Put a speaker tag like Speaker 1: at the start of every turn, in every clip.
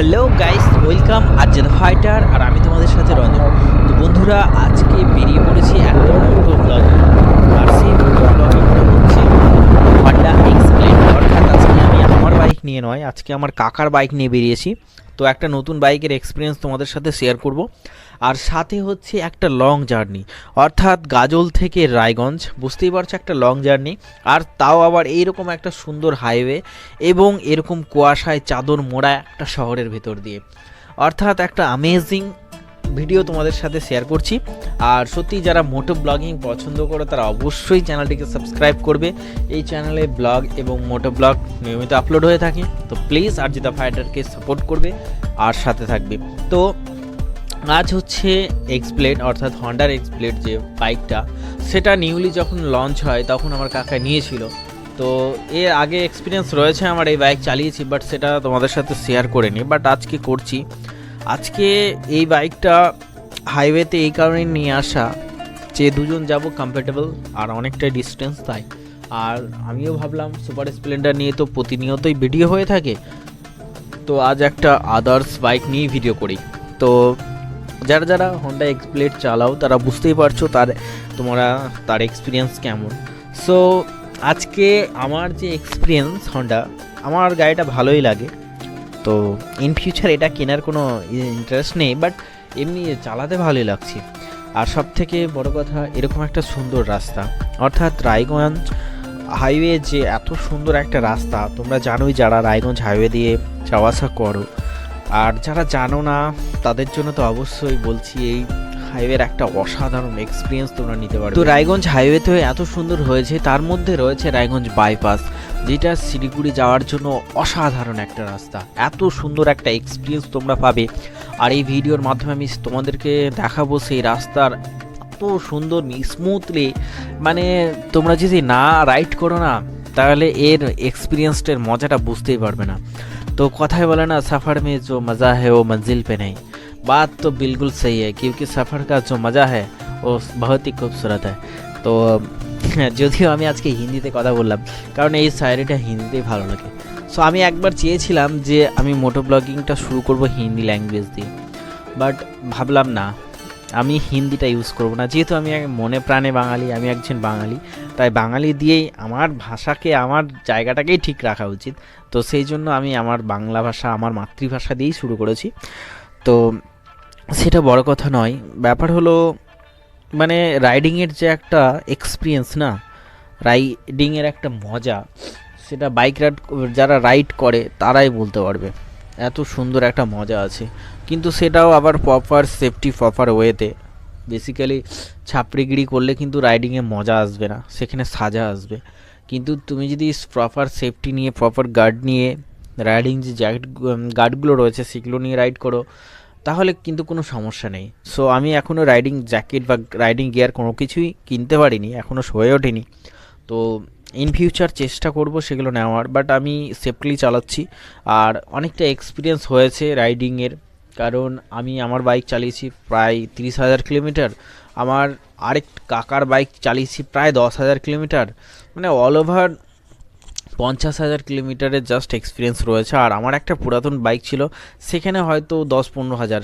Speaker 1: Hello guys welcome আজ the fighter আর আমি তোমাদের সাথে রঞ্জন। তো বন্ধুরা, আজকে বেরিয়ে পড়েছি হন্ডা এক্সপ্লেন আজকে আমি আমার বাইক নিয়ে নয়, আজকে আমার কাকার বাইক নিয়ে বেরিয়েছি। তো একটা নতুন বাইকের এক্সপিরিয়েন্স তোমাদের সাথে শেয়ার করব। আর সাথে হচ্ছে একটা লং জার্নি অর্থাৎ গাজল থেকে রায়গঞ্জ, বুঝতেই পারছ একটা লং জার্নি আর তাও আবার এইরকম একটা সুন্দর হাইওয়ে এবং এরকম কুয়াশায় চাদর মোড়া একটা শহরের ভেতর দিয়ে। অর্থাৎ একটা আমেজিং ভিডিও তোমাদের সাথে শেয়ার করছি। আর সত্যি যারা মোটো ব্লগিং পছন্দ করো, তারা অবশ্যই চ্যানেলটিকে সাবস্ক্রাইব করবে। এই চ্যানেলে ব্লগ এবং মোটো ব্লগ নিয়মিত আপলোড হয়ে থাকে। তো প্লিজ আরজিতা ফাইটারকে সাপোর্ট করবে আর সাথে থাকবে। তো আজ হচ্ছে এক্সপ্লেড অর্থাৎ হন্ডার এক্সপ্লেড যে বাইকটা সেটা নিউলি যখন লঞ্চ হয়, তখন আমার কাকা নিয়েছিল। তো এর আগে এক্সপিরিয়েন্স রয়েছে আমার এই বাইক চালিয়েছি বাট সেটা তোমাদের সাথে শেয়ার করিনি বাট আজকে করছি। আজকে এই বাইকটা হাইওয়েতে এই কারণে নিয়ে আসা যে দুজন যাব কমফর্টেবল আর অনেকটা ডিস্টেন্স তাই। আর আমিও ভাবলাম সুপার স্প্লেন্ডার নিয়ে তো প্রতিনিয়তই ভিডিও হয়ে থাকে। তো আজ একটা আদার্স বাইক নিয়ে ভিডিও করি। তো যারা যারা হন্ডা এক্সপ্লেড চালাও, তারা বুঝতেই পারছ তার, তোমরা, তার এক্সপিরিয়েন্স কেমন। সো আজকে আমার যে এক্সপিরিয়েন্স হন্ডা আমার গাড়িটা ভালোই লাগে। তো ইন ফিউচার এটা কেনার কোনো ইন্টারেস্ট নেই বাট এমনি চালাতে ভালোই লাগছে। আর সব থেকে বড় কথা, এরকম একটা সুন্দর রাস্তা। অর্থাৎ রায়গঞ্জ হাইওয়ে যে এত সুন্দর একটা রাস্তা, তোমরা জানোই যারা রায়গঞ্জ হাইওয়ে দিয়ে যাওয়া আসা করো। আর যারা জানো না, তাদের জন্য তো অবশ্যই বলছি এই হাইওয়ের একটা অসাধারণ এক্সপিরিয়েন্স তোমরা নিতে পারবে। তো রায়গঞ্জ হাইওয়ে তো এত সুন্দর হয়েছে, তার মধ্যে রয়েছে রায়গঞ্জ বাইপাস যেটা শিলিগুড়ি যাওয়ার জন্য অসাধারণ একটা রাস্তা। এত সুন্দর একটা এক্সপিরিয়েন্স তোমরা পাবে। আর এই ভিডিওর মাধ্যমে আমি তোমাদেরকে দেখাবো সেই রাস্তার এত সুন্দর স্মুথলি মানে তোমরা যদি না রাইড করো না, তাহলে এর এক্সপিরিয়েন্সটার মজাটা বুঝতেই পারবে না। तो কথায় বলে না सफ़र में जो मज़ा है वो मंजिल पे नहीं बात तो बिल्कुल सही है क्योंकि सफ़र का जो मज़ा है वो बहुत ही खूबसूरत है তো যদিও আমি আজকে হিন্দিতে কথা বললাম কারণ এই শায়রিটা হিন্দিতেই ভালো লাগে সো আমি একবার চেয়েছিলাম যে আমি মোটো ব্লগিংটা শুরু করব হিন্দি ল্যাঙ্গুয়েজ দিয়ে বাট ভাবলাম না আমি হিন্দিটা ইউজ করব না। যেহেতু আমি মনে প্রাণে বাঙালি, আমি একজন বাঙালি, তাই বাঙালি দিয়েই আমার ভাষাকে, আমার জায়গাটাকেই ঠিক রাখা উচিত। তো সেই জন্য আমি আমার বাংলা ভাষা, আমার মাতৃভাষা দিয়েই শুরু করেছি। তো সেটা বড় কথা নয়। ব্যাপার হলো মানে রাইডিংয়ের যে একটা এক্সপিরিয়েন্স না রাইডিংয়ের একটা মজা, সেটা বাইক রাইড যারা রাইড করে, তারাই বলতে পারবে। এত সুন্দর একটা মজা আছে। কিন্তু সেটাও আবার প্রপার সেফটি প্রপার ওয়েতে বেসিক্যালি ছাপড়িগিরি করলে কিন্তু রাইডিংয়ে মজা আসবে না, সেখানে সাজা আসবে। কিন্তু তুমি যদি প্রপার সেফটি নিয়ে প্রপার গার্ড নিয়ে রাইডিং যে জ্যাকেট গার্ডগুলো রয়েছে, সেগুলো নিয়ে রাইড করো, তাহলে কিন্তু কোনো সমস্যা নেই। সো আমি এখনও রাইডিং জ্যাকেট বা রাইডিং গিয়ার কোনো কিছুই কিনতে পারিনি এখনও হয়ে ওঠেনি। তো ইন ফিউচার চেষ্টা করব সেগুলো নেওয়ার বাট আমি সেফলি চালাচ্ছি। আর অনেকটা এক্সপিরিয়েন্স হয়েছে রাইডিংয়ের কারণ আমি আমার বাইক চালিয়েছি প্রায় তিরিশ হাজার কিলোমিটার আমার আরেক কাকার বাইক চালিয়েছি প্রায় দশ হাজার কিলোমিটার মানে অল ওভার পঞ্চাশ হাজার কিলোমিটারের জাস্ট এক্সপিরিয়েন্স রয়েছে। আর আমার একটা পুরাতন বাইক ছিল, সেখানে হয়তো দশ পনেরো হাজার,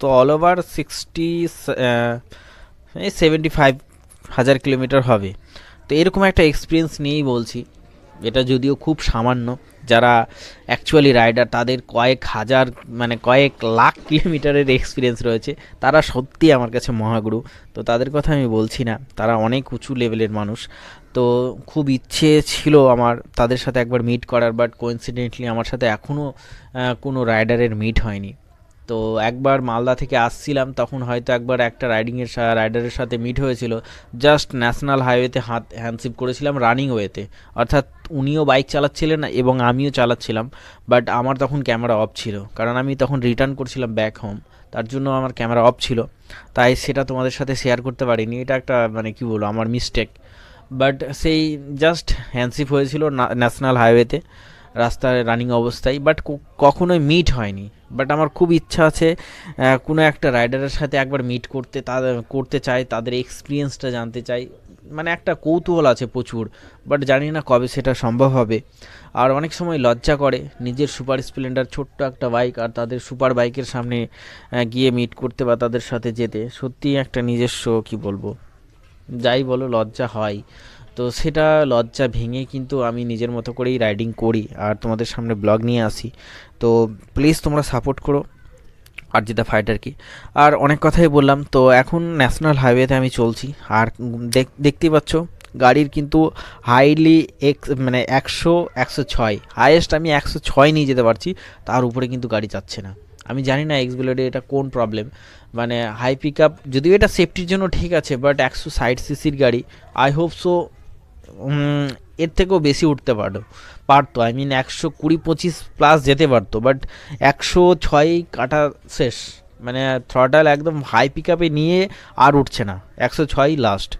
Speaker 1: তো all over sixty seventy five হাজার কিলোমিটার হবে। তো এরকম একটা এক্সপিরিয়েন্স নিয়েই বলছি। এটা যদিও খুব সামান্য, যারা অ্যাকচুয়ালি রাইডার তাদের কয়েক হাজার মানে কয়েক লাখ কিলোমিটারের এক্সপিরিয়েন্স রয়েছে, তারা সত্যি আমার কাছে মহাগুরু। তো তাদের কথা আমি বলছি না, তারা অনেক উঁচু লেভেলের মানুষ। তো খুব ইচ্ছে ছিল আমার তাদের সাথে একবার মিট করার বাট কোইন্সিডেন্টলি আমার সাথে এখনও কোনো রাইডারের মিট হয়নি। তো একবার মালদা থেকে আসছিলাম, তখন হয়তো একবার একটা রাইডিংয়ের রাইডারের সাথে মিট হয়েছিল। জাস্ট ন্যাশনাল হাইওয়েতে হাত হ্যান্ডশিপ করেছিলাম রানিং ওয়েতে অর্থাৎ উনিও বাইক চালাচ্ছিলেন এবং আমিও চালাচ্ছিলাম বাট আমার তখন ক্যামেরা অফ ছিল। কারণ আমি তখন রিটার্ন করছিলাম ব্যাক হোম তার জন্য আমার ক্যামেরা অফ ছিল। তাই সেটা তোমাদের সাথে শেয়ার করতে পারিনি। এটা একটা মানে কী বলব, আমার মিস্টেক বাট সেই জাস্ট হ্যান্ডশিপ হয়েছিল ন্যাশনাল হাইওয়েতে রাস্তায় রানিং অবস্থায় বাট কখনোই মিট হয়নি। বাট আমার খুব ইচ্ছা আছে কোনো একটা রাইডারের সাথে একবার মিট করতে তাদের করতে চাই, তাদের এক্সপিরিয়েন্সটা জানতে চাই। মানে একটা কৌতূহল আছে প্রচুর বাট জানি না কবে সেটা সম্ভব হবে। আর অনেক সময় লজ্জা করে, নিজের সুপার স্প্লেন্ডার, ছোট্ট একটা বাইক আর তাদের সুপার বাইকের সামনে গিয়ে মিট করতে বা তাদের সাথে যেতে, সত্যিই একটা নিজস্ব, কি বলব? যাই বলো, লজ্জা হয়। তো সেটা লজ্জা ভেঙে কিন্তু আমি নিজের মতো করেই রাইডিং করি। আর তোমাদের সামনে ব্লগ নিয়ে আসি। তো প্লিজ তোমরা সাপোর্ট করো আর যেটা ফাইটারকে আর অনেক কথাই বললাম, তো এখন ন্যাশনাল হাইওয়েতে আমি চলছি। আর দেখ- দেখতেই পাচ্ছ, গাড়ির কিন্তু হাইলি এক্স মানে একশো একশো ছয়। হাইয়েস্ট আমি একশো ছয় নিয়ে যেতে পারছি, তার উপরে কিন্তু গাড়ি যাচ্ছে না। আমি জানি না এক্স ব্লেডে এটা কোন প্রবলেম মানে হাই পিক আপ যদিও এটা সেফটির জন্য ঠিক আছে বাট একশো ষাট সিসির গাড়ি আই হোপ সো এর থেকেও বেশি উঠতে পারো। পারতো আই মিন একশো কুড়ি পঁচিশ প্লাস যেতে পারতো বাট একশো ছয় কাটা শেষ। মানে থ্রটাল একদম হাই পিক আপে নিয়ে আর উঠছে না। একশো ছয় লাস্ট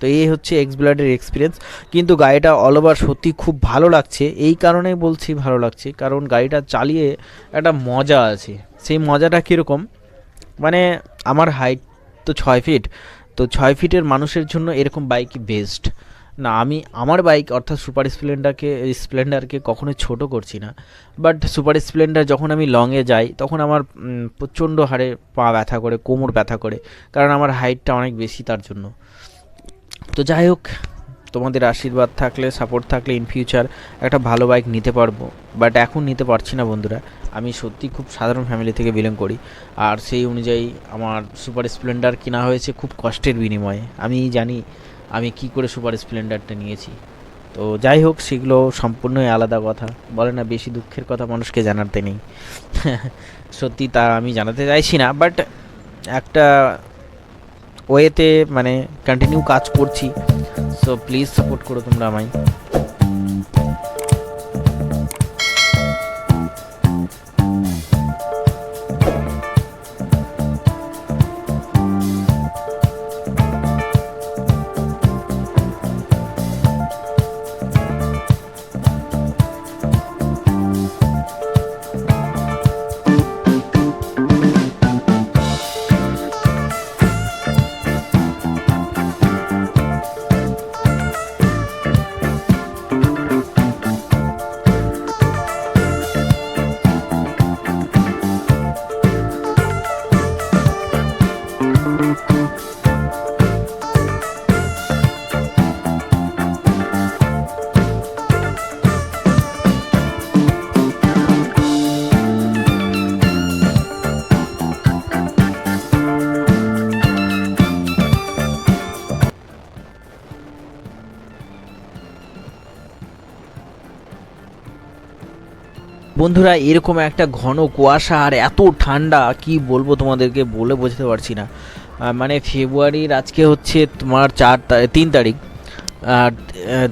Speaker 1: তো এই হচ্ছে এক্স ব্লাডের এক্সপিরিয়েন্স কিন্তু গাড়িটা অল ওভার সত্যি খুব ভালো লাগছে। এই কারণেই বলছি ভালো লাগছে। কারণ গাড়িটা চালিয়ে একটা মজা আছে। সেই মজাটা কীরকম? মানে আমার হাইট তো ছয় ফিট তো ছয় ফিটের মানুষের জন্য এরকম বাইকই বেস্ট না, আমি আমার বাইক অর্থাৎ সুপার স্প্লেন্ডারকে স্প্লেন্ডারকে কখনো ছোট করছি না। বাট সুপার স্প্লেন্ডার যখন আমি লংয়ে যাই, তখন আমার প্রচণ্ড হারে পা ব্যথা করে, কোমর ব্যথা করে, কারণ আমার হাইটটা অনেক বেশি তার জন্য। তো যাই হোক, তোমাদের আশীর্বাদ থাকলে সাপোর্ট থাকলে ইন ফিউচার একটা ভালো বাইক নিতে পারব। বাট এখন নিতে পারছি না বন্ধুরা। আমি সত্যি খুব সাধারণ ফ্যামিলি থেকে বিলং করি। আর সেই অনুযায়ী আমার সুপার স্প্লেন্ডার কেনা হয়েছে খুব কষ্টের বিনিময়ে। আমি জানি আমি কি করে সুপার স্প্লেন্ডারটা নিয়েছি? তো যাই হোক, সেগুলো সম্পূর্ণই আলাদা কথা। বলে না, বেশি দুঃখের কথা মানুষকে জানাতে নেই। সত্যি তা আমি জানাতে চাইছি না বাট একটা ওয়েতে মানে কন্টিনিউ কাজ করছি। সো প্লিজ সাপোর্ট করো তোমরা আমায়। বন্ধুরা, এরকম একটা ঘন কুয়াশা আর এত ঠান্ডা, কি বলব তোমাদেরকে, বলে বোঝাতে পারছি না। মানে ফেব্রুয়ারির আজকে হচ্ছে তোমার চার তিন তারিখ। আর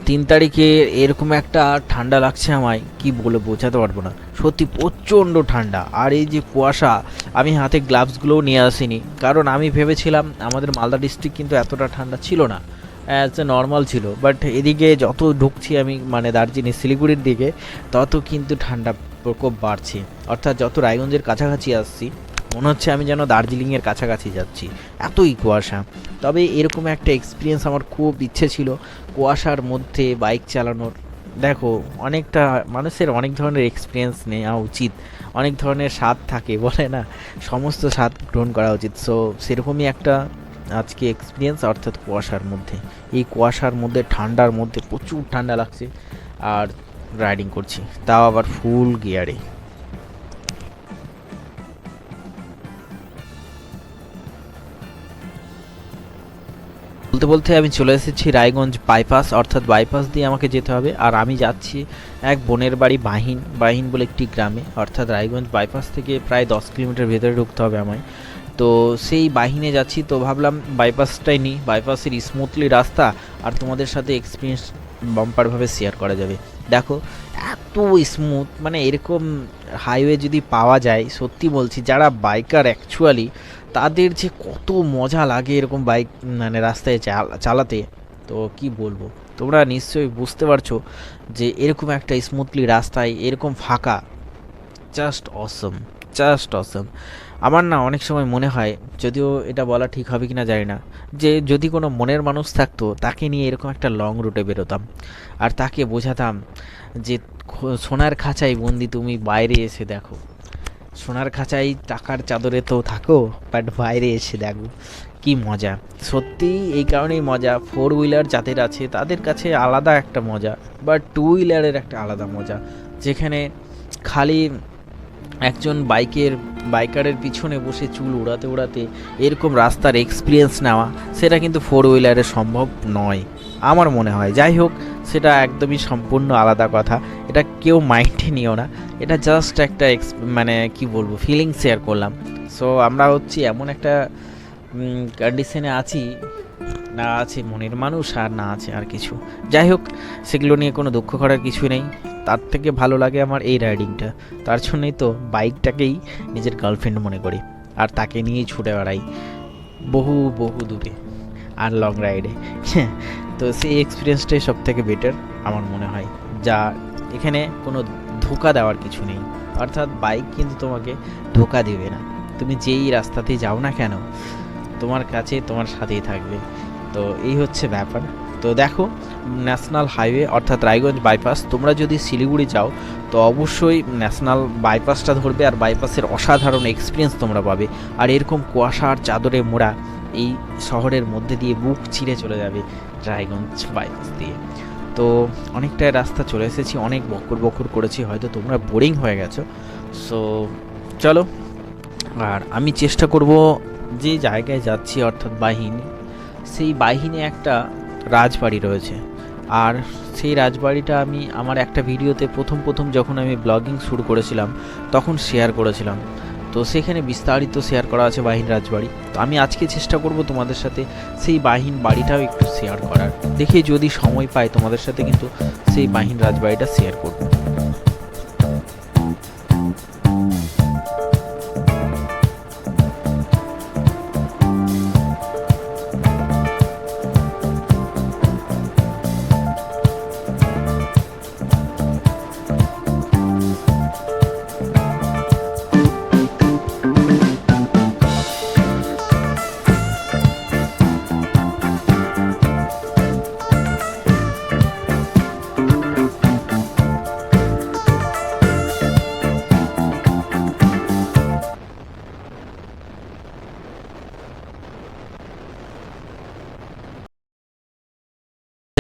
Speaker 1: তিন তারিখে এরকম একটা ঠান্ডা লাগছে আমায়, কি বলে বোঝাতে পারব না। সত্যি প্রচণ্ড ঠান্ডা। আর এই যে কুয়াশা, আমি হাতে গ্লাভসগুলোও নিয়ে আসিনি। কারণ আমি ভেবেছিলাম আমাদের মালদা ডিস্ট্রিক্ট কিন্তু এতটা ঠান্ডা ছিল না, অ্যাজ এ নর্মাল ছিল। বাট এদিকে যত ঢুকছি আমি মানে দার্জিলিং, শিলিগুড়ির দিকে, তত কিন্তু ঠান্ডা প্রকোপ বাড়ছে। অর্থাৎ যত রায়গঞ্জের কাছাকাছি আসছি, মনে হচ্ছে আমি যেন দার্জিলিংয়ের কাছাকাছি যাচ্ছি। এতই কুয়াশা। তবে এরকম একটা এক্সপিরিয়েন্স আমার খুব ইচ্ছে ছিল, কুয়াশার মধ্যে বাইক চালানোর। দেখো, অনেকটা মানুষের অনেক ধরনের এক্সপিরিয়েন্স নেওয়া উচিত। অনেক ধরনের স্বাদ থাকে, বলে না? সমস্ত স্বাদ গ্রহণ করা উচিত। সো সেরকমই একটা আজকে এক্সপিরিয়েন্স অর্থাৎ কুয়াশার মধ্যে। এই কুয়াশার মধ্যে, ঠান্ডার মধ্যে প্রচুর ঠান্ডা লাগছে। আর রাইডিং করছি। তাও আবার ফুল গিয়ারে বলতে বলতে আমি চলে এসেছি রায়গঞ্জ বাইপাস অর্থাৎ বাইপাস দিয়ে আমাকে যেতে হবে। আর আমি যাচ্ছি এক বোনের বাড়ি বাহিন বাহিন বলে একটি গ্রামে। অর্থাৎ রায়গঞ্জ বাইপাস থেকে প্রায় দশ কিলোমিটার ভেতরে ঢুকতে হবে আমায়। তো সেই বাহিনে যাচ্ছি, তো ভাবলাম বাইপাসটাই নিই। বাইপাসের স্মুথলি রাস্তা আর তোমাদের সাথে এক্সপিরিয়েন্স বাম্পারভাবে শেয়ার করা যাবে। দেখো, এত স্মুথ মানে এরকম হাইওয়ে যদি পাওয়া যায়, সত্যি বলছি, যারা বাইকার অ্যাকচুয়ালি তাদের যে কত মজা লাগে এরকম বাইক মানে রাস্তায় চালাতে। তো কি বলব? তোমরা নিশ্চয়ই বুঝতে পারছ যে এরকম একটা স্মুথলি রাস্তায়, এরকম ফাঁকা জাস্ট অসম জাস্ট অসম আমার না অনেক সময় মনে হয়, যদিও এটা বলা ঠিক হবে কিনা জানি না, যে যদি কোনো মনের মানুষ থাকতো, তাকে নিয়ে এরকম একটা লং রুটে বেরোতাম। আর তাকে বোঝাতাম যে সোনার খাঁচাই বন্দি তুমি বাইরে এসে দেখো। সোনার খাঁচাই টাকার চাদরে তো থাকো বাট বাইরে এসে দেখো। কি মজা। সত্যি এই কারণেই মজা। ফোর হুইলার যাদের আছে, তাদের কাছে আলাদা একটা মজা বা টু হুইলারের একটা আলাদা মজা। যেখানে খালি একজন বাইকের, বাইকারের পিছনে বসে চুল উড়াতে উড়াতে এরকম রাস্তার এক্সপিরিয়েন্স নেওয়া, সেটা কিন্তু ফোর হুইলারে সম্ভব নয়। আমার মনে হয়। যাই হোক, সেটা একদমই সম্পূর্ণ আলাদা কথা। এটা কেউ মাইন্ডে নিও না। এটা জাস্ট একটা এক্স মানে কি বলব ফিলিং শেয়ার করলাম। সো আমরা হচ্ছি এমন একটা কন্ডিশনে আছি, না আছে মনের মানুষ আর না আছে আর কিছু। যাই হোক, সেগুলো নিয়ে কোনো দুঃখ করার কিছু নেই। তার থেকে ভালো লাগে আমার এই রাইডিংটা তার জন্যই তো বাইকটাকেই নিজের গার্লফ্রেন্ড মনে করি। আর তাকে নিয়েই ছুটে বেড়াই। বহু বহু দূরে। আর লং রাইডে তো সেই এক্সপিরিয়েন্সটাই সব থেকে বেটার আমার মনে হয়। যা এখানে কোনো ধোকা দেওয়ার কিছু নেই। অর্থাৎ বাইক কিন্তু তোমাকে ধোকা দেবে না। তুমি যেই রাস্তাতেই যাও না কেন, তোমার কাছে তোমার সাথেই থাকবে। তো এই হচ্ছে ব্যাপার। তো দেখো, ন্যাশনাল হাইওয়ে অর্থাৎ রায়গঞ্জ বাইপাস তোমরা যদি শিলিগুড়ি যাও, তো অবশ্যই ন্যাশনাল বাইপাসটা ধরবে আর বাইপাসের অসাধারণ এক্সপিরিয়েন্স তোমরা পাবে। আর এরকম কুয়াশার চাদরে মোড়া এই শহরের মধ্যে দিয়ে বুক ছিঁড়ে চলে যাবে রায়গঞ্জ বাইপাস দিয়ে। তো অনেকটাই রাস্তা চলে এসেছি, অনেক বকর বকর করেছি, হয়তো তোমরা বোরিং হয়ে গেছো। সো চলো, আর আমি চেষ্টা করব যে জায়গায় যাচ্ছি অর্থাৎ বাহিনী। সেই বাহিনী একটা রাজবাড়ি রয়েছে। আর সেই রাজবাড়িটা আমি আমার একটা ভিডিওতে প্রথম প্রথম যখন আমি ব্লগিং শুরু করেছিলাম, তখন শেয়ার করেছিলাম। তো সেখানে বিস্তারিত শেয়ার করা আছে বাহিন রাজবাড়ি। তো আমি আজকে চেষ্টা করব তোমাদের সাথে সেই বাহিন বাড়িটাও একটু শেয়ার করার। দেখে যদি সময় পাই তোমাদের সাথে কিন্তু সেই বাহিন রাজবাড়িটা শেয়ার করব।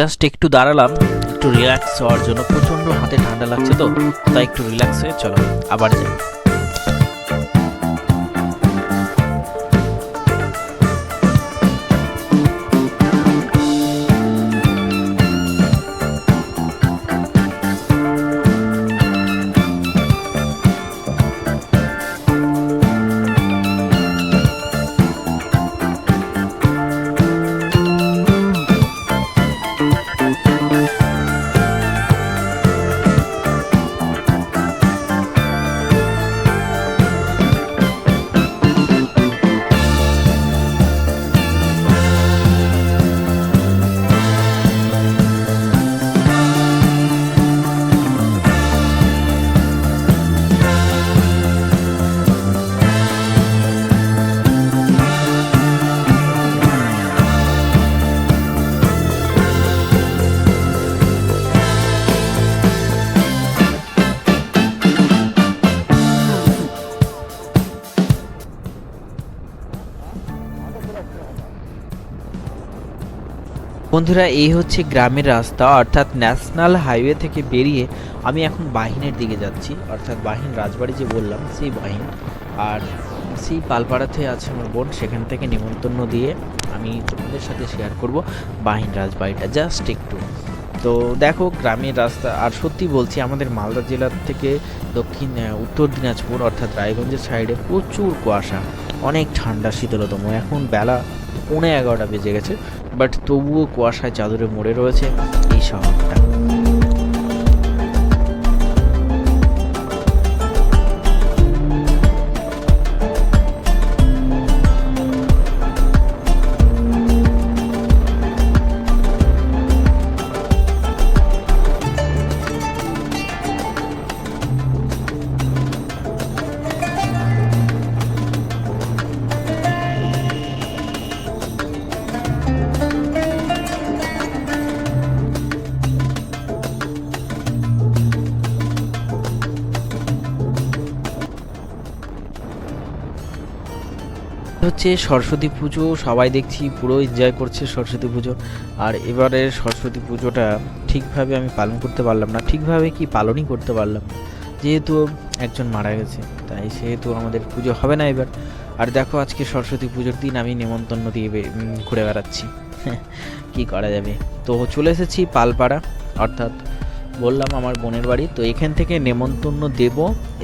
Speaker 1: জাস্ট একটু দাঁড়ালাম, একটু রিল্যাক্স হওয়ার জন্য প্রচণ্ড হাতে ঠান্ডা লাগছে তো, তাই একটু রিল্যাক্স হয়ে চলো, আবার যাই। বন্ধুরা, এই হচ্ছে গ্রামের রাস্তা, অর্থাৎ ন্যাশনাল হাইওয়ে থেকে বেরিয়ে আমি এখন বাহিনের দিকে যাচ্ছি। অর্থাৎ বাহিন রাজবাড়ি যে বললাম, সেই বাহিন। আর সেই পালপাড়াতে আছে আমার বোন, সেখান থেকে নিমন্ত্রণ দিয়ে আমি তোমাদের সাথে শেয়ার করব বাহিন রাজবাড়িটা জাস্ট একটু। তো দেখো, গ্রামের রাস্তা, আর সত্যি বলছি, আমাদের মালদা জেলার থেকে দক্ষিণ উত্তর দিনাজপুর, অর্থাৎ রায়গঞ্জের সাইডে প্রচুর কুয়াশা, অনেক ঠান্ডা, শীতলতম। এখন বেলা পৌনে এগারোটা বেজে গেছে। বাট তবুও কুয়াশায় চাদরে মরে রয়েছে এই শহরটা। হচ্ছে সরস্বতী পুজো, সবাই দেখছি পুরো এনজয় করছে সরস্বতী পুজো। আর এবারে সরস্বতী পুজোটা ঠিকভাবে আমি পালন করতে পারলাম না, ঠিকভাবে কি পালনই করতে পারলাম না। যেহেতু একজন মারা গেছে, তাই সেহেতু আমাদের পুজো হবে না এবার। আর দেখো আজকে সরস্বতী পুজোর দিন, আমি নেমন্তন্ন দিয়ে ঘুরে বেড়াচ্ছি। কি করা যাবে? তো চলে এসেছি পালপাড়া, অর্থাৎ বললাম আমার বোনের বাড়ি, তো এখান থেকে নেমন্তন্ন দেব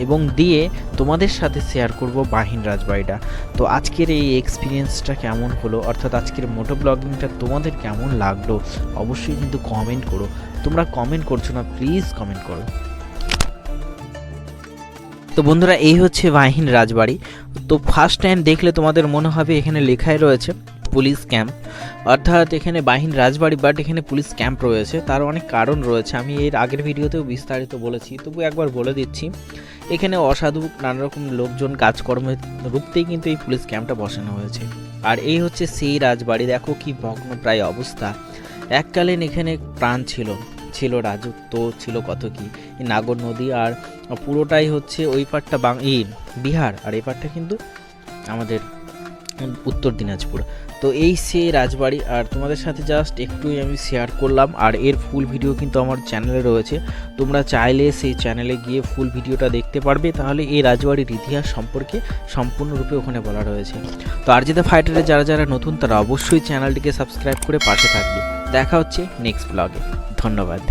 Speaker 1: এবং দিয়ে তোমাদের সাথে শেয়ার করব বাহিন রাজবাড়িটা। তো আজকের এই এক্সপিরিয়েন্সটা কেমন হলো? অর্থাৎ আজকের মোটো ব্লগিংটা তোমাদের কেমন লাগল? অবশ্যই কিন্তু কমেন্ট করো। তোমরা কমেন্ট করছ না প্লিজ কমেন্ট করো। তো বন্ধুরা, এই হচ্ছে বাহিন রাজবাড়ি। তো ফার্স্ট টাইম দেখলে তোমাদের মনে হবে এখানে লেখাই রয়েছে। Police camp. অর্থাৎ এখানে বাহিন, রাজবাড়ি বাট এখানে পুলিশ ক্যাম্প রয়েছে। তার অনেক কারণ রয়েছে। আমি এর আগের ভিডিওতেও বিস্তারিত বলেছি, তবু একবার বলে দিচ্ছি। এখানে অসাধু নানা রকম লোকজন কাজকর্মে রুখতেই কিন্তু এই পুলিশ ক্যাম্পটা বসানো হয়েছে। আর এই হচ্ছে সেই রাজবাড়ি। দেখো কি ভগ্ন প্রায় অবস্থা। এককালীন এখানে প্রাণ ছিল। ছিল রাজত্ব, ছিল কত কি? নাগর নদী আর পুরোটাই হচ্ছে ওই পারটা বাং বিহার। আর এই পারটা কিন্তু আমাদের উত্তর দিনাজপুর। তো এই সে রাজবাড়ি, আর তোমাদের সাথে জাস্ট একটুই আমি শেয়ার করলাম, আর এর ফুল ভিডিও কিন্তু আমার চ্যানেলে রয়েছে। তোমরা চাইলে সেই চ্যানেলে গিয়ে ফুল ভিডিওটা দেখতে পারবে, তাহলে এই রাজবাড়ির ইতিহাস সম্পর্কে সম্পূর্ণরূপে ওখানে বলা রয়েছে। তো আর যেটা ফাইটারে যারা যারা নতুন, তারা অবশ্যই চ্যানেলটিকে সাবস্ক্রাইব করে পাশে থাকবে। দেখা হচ্ছে নেক্সট ব্লগে ধন্যবাদ।